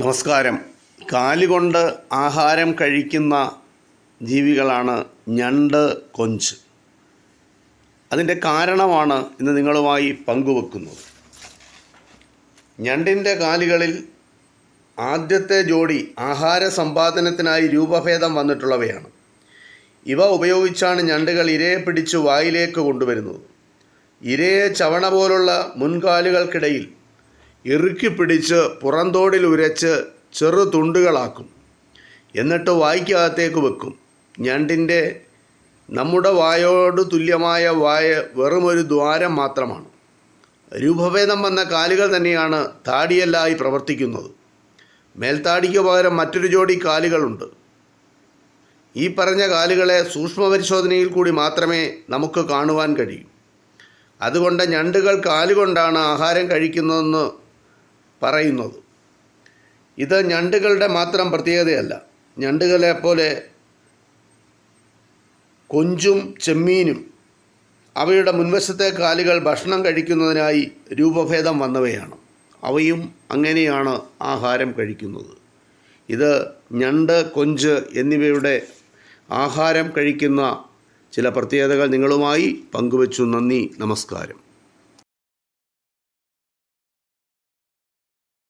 നമസ്കാരം. കാലുകൊണ്ട് ആഹാരം കഴിക്കുന്ന ജീവികളാണ് ഞണ്ട് കൊഞ്ച്. അതിന്റെ കാരണമാണ് ഇന്ന് നിങ്ങളുമായി പങ്കുവെക്കുന്നത്. ഞണ്ടിന്റെ കാലുകളിൽ ആദ്യത്തെ ജോഡി ആഹാര സമ്പാദനത്തിനായി രൂപഭേദം വന്നിട്ടുള്ളവയാണ്. ഇവ ഉപയോഗിച്ചാണ് ഞണ്ടുകൾ ഇരയെ പിടിച്ച് വായിലേക്ക് കൊണ്ടുവരുന്നത്. ഇരയെ ചവണ പോലുള്ള മുൻകാലുകൾക്കിടയിൽ ഇറുക്കി പിടിച്ച് പുറന്തോടിൽ ഉരച്ച് ചെറു തുണ്ടുകളാക്കും. എന്നിട്ട് വായ്ക്കകത്തേക്ക് വെക്കും. ഞണ്ടിന്റെ നമ്മുടെ വായോട് തുല്യമായ വായ വെറുമൊരു ദ്വാരം മാത്രമാണ്. രൂപഭേദം വന്ന കാലുകൾ തന്നെയാണ് താടിയല്ലായി പ്രവർത്തിക്കുന്നത്. മേൽത്താടിക്ക് പകരം മറ്റൊരു ജോഡി കാലുകളുണ്ട്. ഈ പറഞ്ഞ കാലുകളെ സൂക്ഷ്മപരിശോധനയിൽ കൂടി മാത്രമേ നമുക്ക് കാണുവാൻ കഴിയൂ. അതുകൊണ്ട് ഞണ്ടുകൾ കാലുകൊണ്ടാണ് ആഹാരം കഴിക്കുന്നതെന്ന് പറയുന്നത്. ഇത് ഞണ്ടുകളുടെ മാത്രം പ്രത്യേകതയല്ല. ഞണ്ടുകളെ പോലെ കൊഞ്ചും ചെമ്മീനും അവയുടെ മുൻവശത്തെ കാലുകൾ ഭക്ഷണം കഴിക്കുന്നതിനായി രൂപഭേദം വന്നവയാണ്. അവയും അങ്ങനെയാണ് ആഹാരം കഴിക്കുന്നത്. ഇത് ഞണ്ട് കൊഞ്ച് എന്നിവയുടെ ആഹാരം കഴിക്കുന്ന ചില പ്രത്യേകതകൾ നിങ്ങളുമായി പങ്കുവച്ചു. നന്ദി നമസ്കാരം.